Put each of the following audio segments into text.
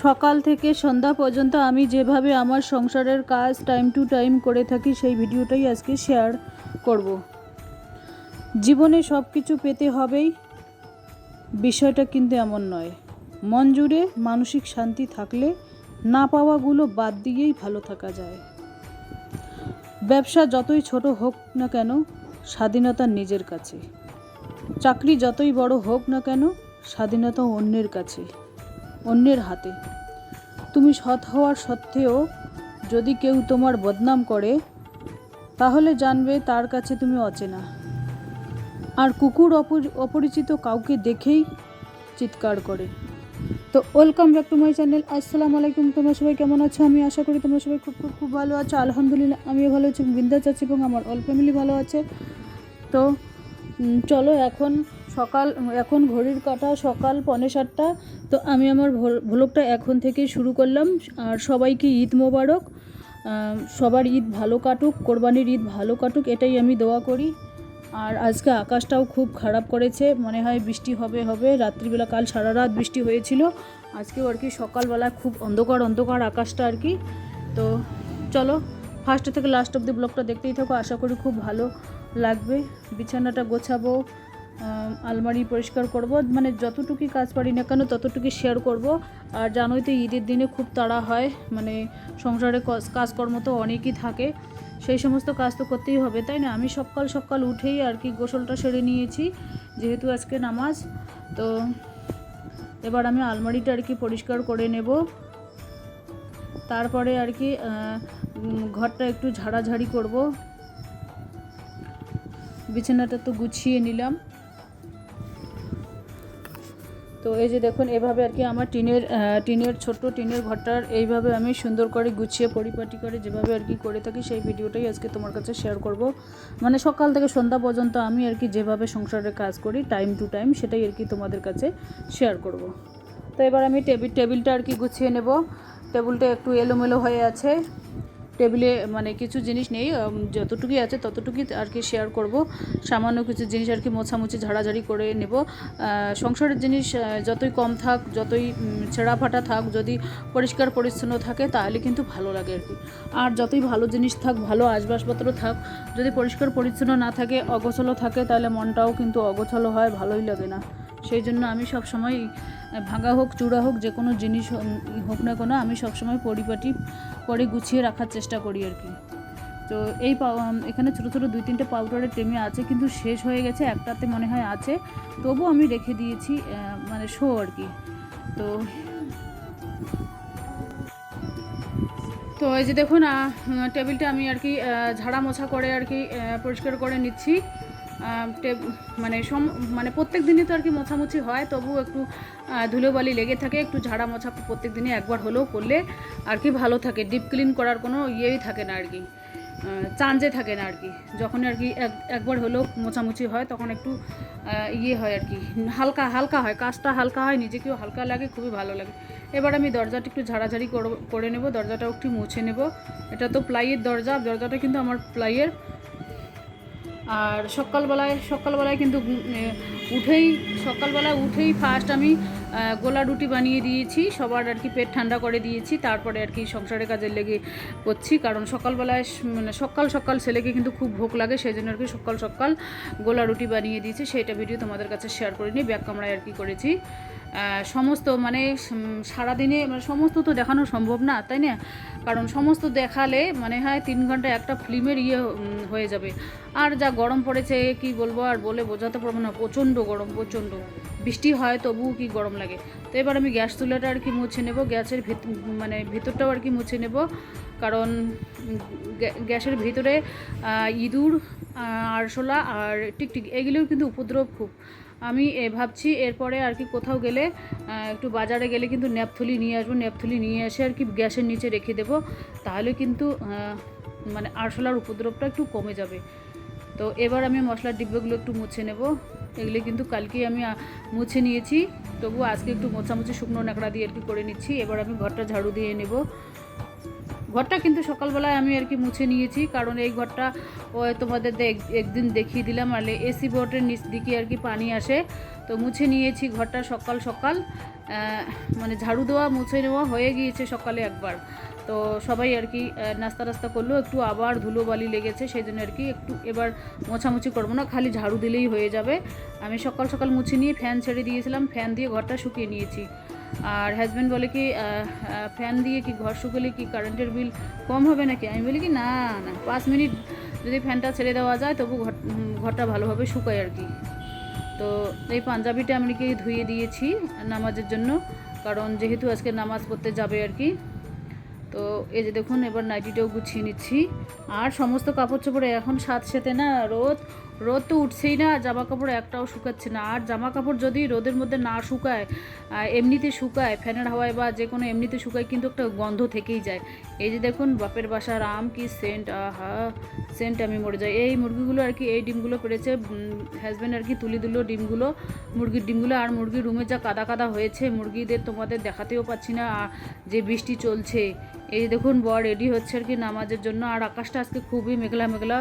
সকাল থেকে সন্ধ্যা পর্যন্ত আমি যেভাবে আমার সংসারের কাজ টাইম টু টাইম করে থাকি, সেই ভিডিওটাই আজকে শেয়ার করব। জীবনে সব কিছু পেতে হবেই, বিষয়টা কিন্তু এমন নয়। মন জুড়ে মানসিক শান্তি থাকলে না পাওয়াগুলো বাদ দিয়েই ভালো থাকা যায়। ব্যবসা যতই ছোট হোক না কেন, স্বাধীনতা নিজের কাছে। চাকরি যতই বড় হোক না কেন, স্বাধীনতা অন্যের কাছে। অন্যের হাতে। তুমি সৎ হওয়ার সত্ত্বেও যদি কেউ তোমার বদনাম করে, তাহলে জানবে তার কাছে তুমি অচেনা। আর কুকুর অপরি- অপরিচিত কাউকে দেখেই চিৎকার করে। তো welcome back to my channel. আসসালামু আলাইকুম। তোমরা সবাই কেমন আছো? আমি আশা করি তোমরা সবাই খুব খুব খুব ভালো আছো। আলহামদুলিল্লাহ, আমিও ভালো আছি। বিন্দাস আছি এবং আমার অল ফ্যামিলি ভালো আছে। তো চলো এখন সকাল, এখন ঘড়ির কাটা সকাল পনে সাতটা, তো আমি আমার ভ্ল- ভ্লগটা এখন থেকেই শুরু করলাম। আর সবাইকে ঈদ মোবারক। সবার ঈদ ভালো কাটুক, কোরবানির ঈদ ভালো কাটুক, এটাই আমি দোয়া করি। আর আজকে আকাশটাও খুব খারাপ করেছে, মনে হয় বৃষ্টি হবে হবে। রাত্রিবেলা কাল সারা রাত বৃষ্টি হয়েছিল। আজকেও আর কি সকালবেলা খুব অন্ধকার অন্ধকার আকাশটা আর কি। তো চলো ফার্স্ট থেকে লাস্ট অব্দি ব্লগটা দেখতেই থাকো। আশা করি খুব ভালো লাগবে। বিছানাটা গোছাবো। আলমারি পরিষ্কার করব। মানে যতটুকুই কাজ পারি না কেন, ততটুকুই শেয়ার করব। আর জানোই তো ঈদের দিনে খুব তাড়া হয় মানে সংসারে কাজকর্ম তো অনেকই থাকে। সেই সমস্ত কাজ তো করতেই হবে, তাই না? আমি সকাল সকাল উঠেই আর কি গোসলটা সেরে নিয়েছি, যেহেতু আজকে নামাজ। তো এবার আমি আলমারিটা আর কি পরিষ্কার করে নেব। তারপরে আর কি ঘরটা একটু ঝাড়াঝাড়ি করব। বিছানাটা তো গুছিয়ে নিলাম। তো এই যে দেখুন, এভাবে আর কি আমার টিনের টিনের ছোট টিনের ঘরটার এইভাবে আমি সুন্দর করে গুছিয়ে, পরিপাটি করে যেভাবে আর কি করে থাকি, সেই ভিডিওটাই আজকে তোমার কাছে শেয়ার করব। মানে সকাল থেকে সন্ধ্যা পর্যন্ত আমি আর কি যেভাবে সংসারের কাজ করি টাইম টু টাইম সেটাই আর কি তোমাদের কাছে শেয়ার করব। তো এবার আমি টেবিল টেবিলটা আর কি গুছিয়ে নেব। টেবিলটা একটু এলোমেলো হয়ে আছে। টেবিলে মানে কিছু জিনিস নেই যতটুকুই আছে ততটুকুই আর কি শেয়ার করব। সামান্য কিছু জিনিস আর কি মোছামুছি ঝাড়াঝাড়ি করে নেব। সংসারের জিনিস যতই কম থাক, যতই ছেঁড়া ফাটা থাক, যদি পরিষ্কার পরিচ্ছন্ন থাকে তাহলে কিন্তু ভালো লাগে আর কি। আর যতই ভালো জিনিস থাক, ভালো আসবাবপত্র থাক, যদি পরিষ্কার পরিচ্ছন্ন না থাকে, অগোছালো থাকে, তাহলে মনটাও কিন্তু অগোছালো হয়, ভালোই লাগে না। সেই জন্য আমি সব সময় ভাঙা হোক, চূড়া হোক, যে কোনো জিনিস হোক না কোনো, আমি সবসময় পরিপাটি করে গুছিয়ে রাখার চেষ্টা করি আর কি। তো এই এখানে ছোটো ছোটো দুই তিনটে পাউডারের টেমে আছে, কিন্তু শেষ হয়ে গেছে, একটাতে মনে হয় আছে। তবু আমি রেখে দিয়েছি মানে শো আর কি। তো তো এই যে দেখুন টেবিলটা আমি আর কি ঝাড়া মোছা করে আর কি পরিষ্কার করে নিচ্ছি। মানে সম মানে প্রত্যেক দিনই তো আর কি মোছামুছি হয় তবু একটু ধুলোবালি লেগে থাকে, একটু ঝাড়া মোছা প্রত্যেক দিনে একবার হলেও করলে আর কি ভালো থাকে ডিপ ক্লিন করার কোনো ইয়েই থাকে না আর কি চাঞ্জে থাকে না আর কি যখন আর কি এক, একবার হলেও মোছামুছি হয়, তখন একটু ইয়ে হয় আর কি, হালকা হালকা হয়, কাজটা হালকা হয়, নিজেকেও হালকা লাগে, খুবই ভালো লাগে। এবার আমি দরজাটা একটু ঝাড়াঝাড়ি করে নেব, দরজাটাও একটু মুছে নেব। এটা তো প্লাইয়ের দরজা, দরজাটা কিন্তু আমার প্লাইয়ের আর সকালবেলায় সকালবেলায় কিন্তু উঠেই, সকালবেলায় উঠেই ফার্স্ট আমি গোলা রুটি বানিয়ে দিয়েছি, সবার আর কি পেট ঠান্ডা করে দিয়েছি, তারপরে আর কি সংসারের কাজে লেগে করছি, কারণ সকালবেলায় মানে সকাল সকাল ছেলেকে কিন্তু খুব ভোগ লাগে, সেই জন্য আর কি সকাল সকাল গোলা রুটি বানিয়ে দিয়েছি, সেইটা ভিডিও তোমাদের কাছে শেয়ার করিনি, ব্যাক কামড়ায় আর কি করেছি। সমস্ত মানে সারাদিনে মানে সমস্ত তো দেখানো সম্ভব না, তাই না? কারণ সমস্ত দেখালে মানে হয় তিন ঘণ্টা একটা ফিল্মের ইয়ে হয়ে যাবে। আর যা গরম পড়েছে, কি বলব আর বলে বোঝাতে পারব না, প্রচণ্ড গরম, প্রচণ্ড। বৃষ্টি হয় তবুও কি গরম লাগে। তো এবার আমি গ্যাস চুলাটা আর কি মুছে নেব, গ্যাসের ভিত মানে ভিতরটাও আর কি মুছে নেব। কারণ গ্যাসের ভিতরে ইঁদুর আরশোলা আর টিকটিক এগুলোর কিন্তু উপদ্রব খুব। আমি, এ, ভাবছি এরপরে আর কি কোথাও গেলে একটু বাজারে গেলে কিন্তু ন্যাপথলি নিয়ে আসব, ন্যাপথলি নিয়ে এসে আর কি গ্যাসের নিচে রেখে দেবো, তাহলে কিন্তু মানে আরশোলার উপদ্রবটা একটু কমে যাবে। তো এবার আমি মশলার ডিব্বাগুলো একটু মুছে নেব, এগুলো কিন্তু কালকেই আমি মুছে নিয়েছি তবু আজকে একটু মোছামুছি শুকনো ন্যাকড়া দিয়ে কি করে নিচ্ছি, এবার আমি ঘরটা ঝাড়ু দিয়ে নেব। ঘরটা কিন্তু সকালবেলায় আমি আর কি মুছে নিয়েছি, কারণ এই ঘরটা তোমাদের একদিন দেখিয়ে দিলাম, আর এসি বোর্ডের নিচ দিকে আর কি পানি আসে। তো মুছে নিয়েছি ঘরটা সকাল সকাল। মানে ঝাড়ু দেওয়া, মুছে নেওয়া হয়ে গিয়েছে সকালে একবার। তো সবাই আর কি নাস্তা টাস্তা করল, একটু আবার ধুলোবালি লেগেছে, সেই জন্য আর কি একটু এবার মোছামুছি করব না, খালি ঝাড়ু দিলেই হয়ে যাবে। আমি সকাল সকাল মুছে নিয়ে ফ্যান ছেড়ে দিয়েছিলাম, ফ্যান দিয়ে ঘরটা শুকিয়ে নিয়েছি। আর হাজব্যান্ড বলে কি ফ্যান দিয়ে কি ঘর শুকলে কি কারেন্টের বিল কম হবে নাকি? আমি বলি কি, না না। পাঁচ মিনিট যদি ফ্যানটা ছেড়ে দেওয়া যায়, তবু ঘর ঘরটা ভালোভাবে শুকায় আর কি। তো এই পাঞ্জাবিটা আমি কি ধুয়ে দিয়েছি নামাজের জন্য, কারণ যেহেতু আজকে নামাজ পড়তে যাবে আর কি। তো এই যে দেখুন, এবার নাইটিটাও গুছিয়ে নিচ্ছি। আর সমস্ত কাপড় চোপড়ে এখন সাত সাথে না রোদ রোদ তো উঠছেই না জামা কাপড় একটাও শুকাচ্ছে না। আর জামা কাপড় যদি রোদের মধ্যে না শুকায় এমনিতে শুকায়, ফ্যানের হাওয়ায় বা যে কোনো এমনিতে শুকায়, কিন্তু একটা গন্ধ থেকেই যায়। এই যে দেখুন, বাপের বাসার আম কি সেন্ট, আহা, সেন্ট আমি মরে যাই। এই মুরগিগুলো আর কি, এই ডিমগুলো পেরেছে। হাজব্যান্ড আর কি তুলে দিল ডিমগুলো, মুরগির ডিমগুলো। আর মুরগির রুমে যা কাদা কাদা হয়েছে, মুরগিদের তোমাদের দেখাতেও পাচ্ছি না যে বৃষ্টি চলছে। এই দেখুন, বর রেডি হচ্ছে আর কি নামাজের জন্য। আর আকাশটা আজকে খুবই মেঘলা মেঘলা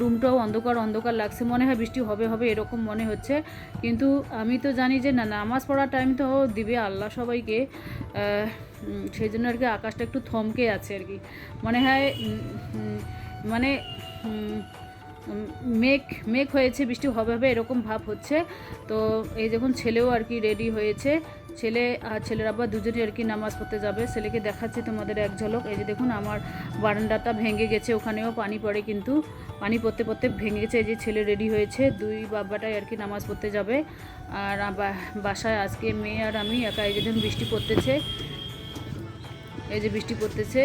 রুমটাও অন্ধকার অন্ধকার লাগছে। মনে হয় বৃষ্টি হবে হবে এরকম মনে হচ্ছে। কিন্তু আমি তো জানি যে না, নামাজ পড়ার টাইম তো দিবে আল্লাহ সবাইকে। সেই জন্য আর কি আকাশটা একটু থমকে আছে আর কি। মনে হয় মানে মেঘ মেঘ হয়েছে, বৃষ্টি হবে হবে এরকম ভাব হচ্ছে। তো এই দেখুন, ছেলেও আর কি রেডি হয়েছে। ছেলে আর ছেলের আবার দুজনই আর কি নামাজ পড়তে যাবে। ছেলেকে দেখাচ্ছে তোমাদের এক ঝলক। এই যে দেখুন আমার বারান্দাটা ভেঙে গেছে ওখানেও পানি পড়ে কিন্তু পানি পড়তে পড়তে ভেঙে গেছে। এই যে ছেলে রেডি হয়েছে দুই বাবাটাই আর কি নামাজ পড়তে যাবে। আর বাসায় আজকে মেয়ে আর আমি একা এই যে দেখুন বৃষ্টি পড়তেছে। এই যে বৃষ্টি পড়তেছে।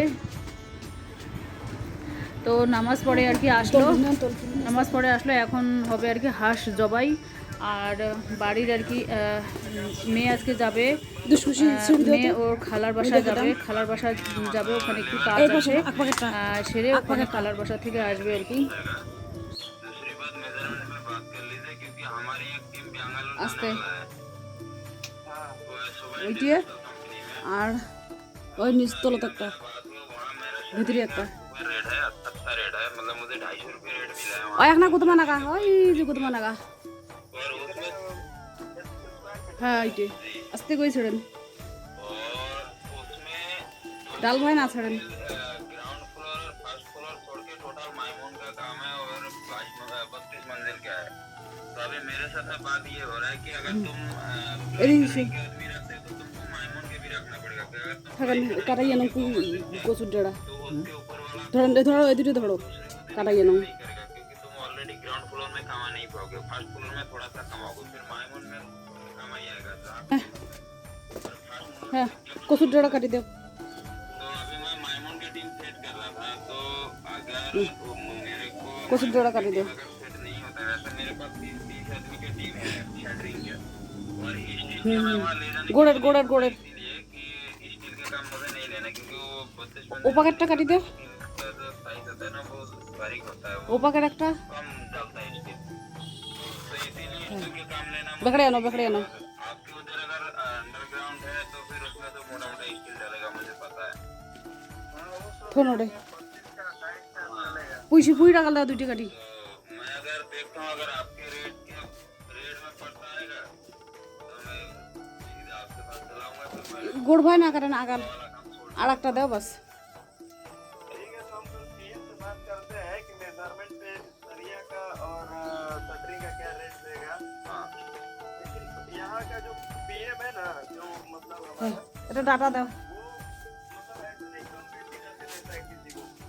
তো নামাজ পড়ে আর কি আসলো। নামাজ পড়ে আসলো এখন হবে আর কি হাঁস জবাই। আর বাড়ির আর কি মেয়ে আজকে যাবে মেয়ে ওর খালার বাসায় যাবে খালার বাসায় যাবে ওখানে একটু কাজ আছে। সেরে ওখানে খালার বাসা থেকে আসবে আর কি। আস্তে। আর ওই নিস্তলত একটা ভিতরে একটা। ওই এখন না কুতমা নাগা ওই যে কুতমা নাগা। হ্যাঁ এইটে আস্তে করে ছেড়েন और उसमें ডাল ভাই না ছাড়েন ग्राउंड फ्लोर और फर्स्ट फ्लोर छोड़ के टोटल माइमून का काम है और बत्तीस मंजिल का है तो अभी मेरे साथ में बात ये हो रहा है कि अगर तुम अ, এদিকে এসে के आदमी रखते हो तो तुमको माइमून के भी रखना पड़ेगा कि अगर तुम থাকেন কাটাই আনো কচুর ডেড়া तो उसके ऊपर वाला ধরেন এ ধরো এই দুটো ধরো কাটাই আনো नहीं करेगा क्योंकि तुम ऑलरेडी ग्राउंड फ्लोर में कमा नहीं पाओगे फर्स्ट फ्लोर में थोड़ा सा कमाओगे হ্যাঁ কসুর জোড়া কাটি দেও। কসুর জোড়া কাটি দেও। গোড়ের গোড়ের গোড়ের। ও প্যাকেটটা কাটি দেও। ও প্যাকেট একটা। বেকড়ে আনো বেকড়ে আনো। কোন রে পুইছি পুই টাকা লাগা দুইটা কাটি। গোড় ভয় না কারেন আগাল। আর একটা দাও বাস। হ্যাঁ, এটা ডাটা দাও।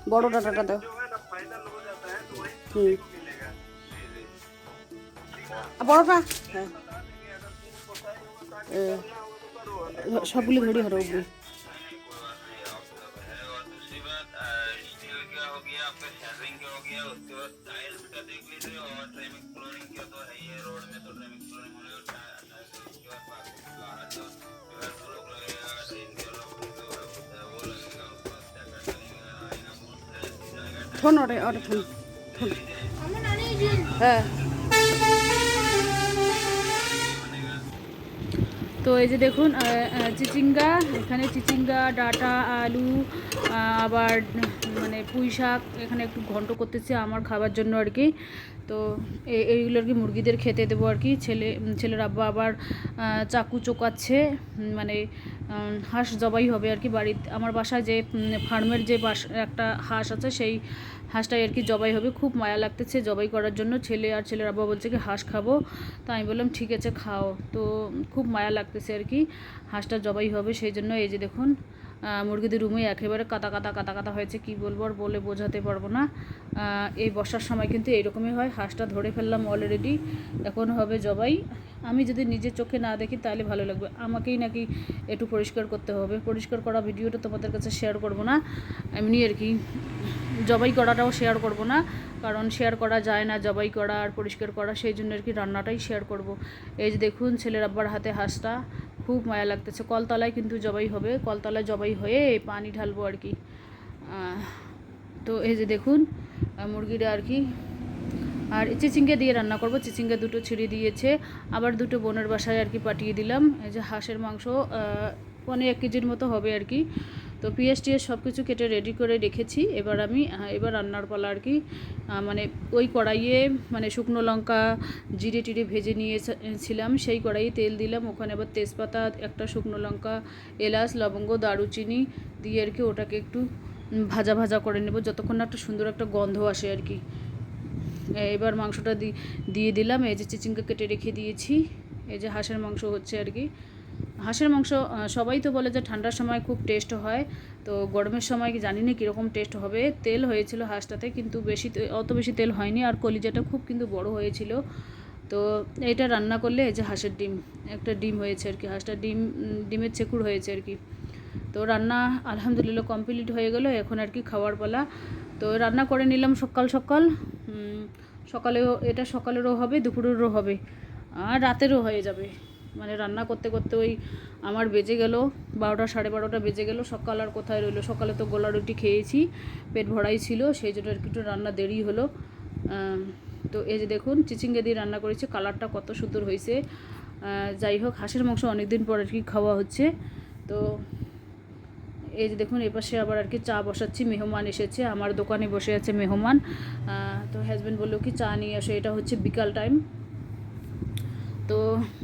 ताकि এ, करना होगा तो करो সবগুলি ধরি হরো উপরে नहीं कोई बात नहीं आप सब है থোন ওরে হ্যাঁ। তো এই যে দেখুন চিচিঙ্গা, এখানে চিচিঙ্গা, ডাটা, আলু আবার মানে পুঁই শাক, এখানে একটু ঘন্ট করতেছে আমার খাবার জন্য আর কি। তো এইগুলো আর কি মুরগিদের খেতে দেবো আর কি। ছেলে ছেলের আব্বা আবার চাকু চোকাচ্ছে মানে হাঁস জবাই হবে আর কি বাড়িতে। আমার বাসায় যে ফার্মের যে বাস, একটা হাঁস আছে, সেই হাঁসটাই আর কি জবাই হবে। খুব মায়া লাগতেছে জবাই করার জন্য। ছেলে আর ছেলের আব্বা বলছে কি, হাঁস খাব। তা আমি বললাম, ঠিক আছে, খাও। তো খুব মায়া লাগতেছে আর কি, হাঁসটা জবাই হবে সেই জন্য। এই যে দেখুন মুরগিদের রুমে একেবারে কাতা কাতা কাতা কাতা হয়েছে, কি বলব আর বলে বোঝাতে পারব না। এই বর্ষার সময় কিন্তু এইরকমই হয়, হাঁসটা ধরে ফেললাম অলরেডি এখন হবে জবাই। আমি যদি নিজের চোখে না দেখি তাহলে ভালো লাগবে, আমাকেই নাকি একটু পরিষ্কার করতে হবে। পরিষ্কার করা ভিডিওটা তোমাদের কাছে শেয়ার করব না, এমনি আর কি। জবাই করাটাও শেয়ার করব না, কারণ শেয়ার করা যায় না, জবাই করা আর পরিষ্কার করা, সেই জন্য আর কি রান্নাটাই শেয়ার করব। এই যে দেখুন ছেলের আব্বার হাতে হাঁসটা খুব মায়া লাগতেছে। কলতলায় কিন্তু জবাই হবে। কলতলায় জবাই হয়ে পানি ঢালবো আর কি। তো এই যে দেখুন মুরগিটা আর কি। আর চিচিঙ্গে দিয়ে রান্না করব। চিচিঙ্গে দুটো ছিঁড়ে দিয়েছে। আবার দুটো বোনের বাসায় আর কি পাঠিয়ে দিলাম। এই যে হাঁসের মাংস পনেরো পনে এক কেজির মতো হবে আর কি। তো পিএস টিএস সব কিছু কেটে রেডি করে রেখেছি। এবার আমি এবার রান্নার পালা আর কি মানে ওই কড়াইয়ে মানে শুকনো লঙ্কা, জিরে টিরে ভেজে নিয়েছিলাম, সেই কড়াইয়ে তেল দিলাম। ওখানে আবার তেজপাতা, একটা শুকনো লঙ্কা, এলাচ, লবঙ্গ, দারুচিনি দিয়ে আর কি ওটাকে একটু ভাজা ভাজা করে নেব, যতক্ষণ না একটা সুন্দর একটা গন্ধ আসে আর কি। এবার মাংসটা দিয়ে দিলাম। এই যে চিচিঙ্গা কেটে রেখে দিয়েছি। এই যে হাঁসের মাংস হচ্ছে আর কি। হাঁসের মাংস সবাই তো বলে যে ঠান্ডার সময় খুব টেস্ট হয়। তো গরমের সময় জানি না কীরকম টেস্ট হবে। তেল হয়েছিল হাঁসটাতে কিন্তু বেশি অত বেশি তেল হয়নি। আর কলিজাটা খুব কিন্তু বড় হয়েছিল। তো এটা রান্না করলে এই যে হাঁসের ডিম, একটা ডিম হয়েছে আর কি। হাঁসটা ডিম ডিমের চেকুর হয়েছে আর কি। তো রান্না আলহামদুলিল্লাহ কমপ্লিট হয়ে গেল। এখন আর কি খাওয়ার পালা। তো রান্না করে নিলাম সকাল সকাল। সকালেও, এটা সকালেরও হবে, দুপুরেরও হবে। আর রাতেরও হয়ে যাবে। মানে রান্না করতে করতে ওই আমার বেজে গেল, বারোটা সাড়ে বারোটা বেজে গেল, সকাল আর কোথায় রইল? সকালে তো গোলা রুটি খেয়েছি, পেট ভরাই ছিল, সেই জন্য আর একটু রান্না দেরি হলো। তো এই যে দেখুন, চিচিঙ্গে দিয়ে রান্না করেছি, কালারটা কত সুন্দর হয়েছে। যাই হোক, হাঁসের মাংস অনেক দিন পর আর কি খাওয়া হচ্ছে। তো এই যে দেখুন এপাশে আবার আর কি চা বসাচ্ছি, মেহমান এসেছে, আমার দোকানে বসে আছে মেহমান। তো হাজব্যান্ড বলল কি, চা নিয়ে আসো, এটা হচ্ছে বিকাল টাইম তো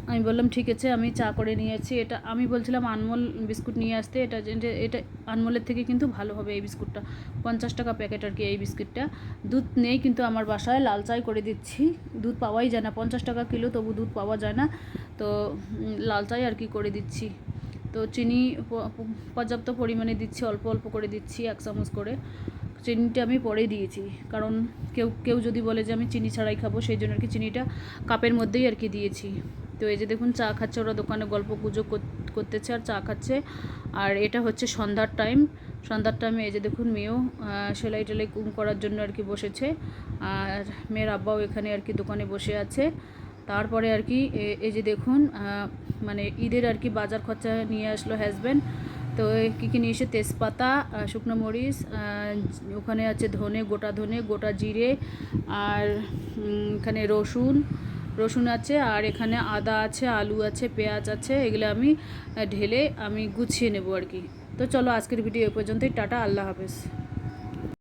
আমি বললাম, ঠিক আছে, আমি চা করে নিয়েছি এটা আমি বলছিলাম, আনমোল বিস্কুট নিয়ে আসতে। এটা এটা আনমোলের থেকে কিন্তু ভালো হবে এই বিস্কুটটা। পঞ্চাশ টাকা প্যাকেট আর কি এই বিস্কুটটা। দুধ নেই কিন্তু আমার বাসায়, লাল চাই করে দিচ্ছি। দুধ পাওয়াই যায় না, পঞ্চাশ টাকা কিলো, তবু দুধ পাওয়া যায় না। তো লাল চাই আর কি করে দিচ্ছি। তো চিনি পর্যাপ্ত পরিমাণে দিচ্ছি, অল্প অল্প করে দিচ্ছি, এক চামচ করে। চিনিটা আমি পরেই দিয়েছি। কারণ কেউ কেউ যদি বলে যে আমি চিনি ছাড়াই খাব, সেই জন্য আর কি চিনিটা কাপের মধ্যেই আর কি দিয়েছি। তো এই যে দেখুন, চা খাচ্ছে ওরা, দোকানে গল্প কর- করতেছে আর চা খাচ্ছে। আর এটা হচ্ছে সন্ধ্যার টাইম। সন্ধ্যার টাইমে এই যে দেখুন, মেয়েও সেলাই টেলাই করার জন্য আর কি বসেছে। আর মেয়ের আব্বাও এখানে আর কি দোকানে বসে আছে। তারপরে আর কি এই যে দেখুন মানে ঈদের আর কি বাজার খরচা নিয়ে আসলো হাজব্যান্ড তো কী কী নিয়ে এসে তেজপাতা শুকনো মরিচ ওখানে আছে ধনে, গোটা ধনে, গোটা জিরে আর এখানে রসুন রসুন আছে আর এখানে আদা আছে, আলু আছে, পেঁয়াজ আছে, এগুলো আমি ঢেলে আমি গুছিয়ে নেব আর কি। তো চলো আজকের ভিডিও এ পর্যন্তই, টাটা, আল্লাহ হাফেজ।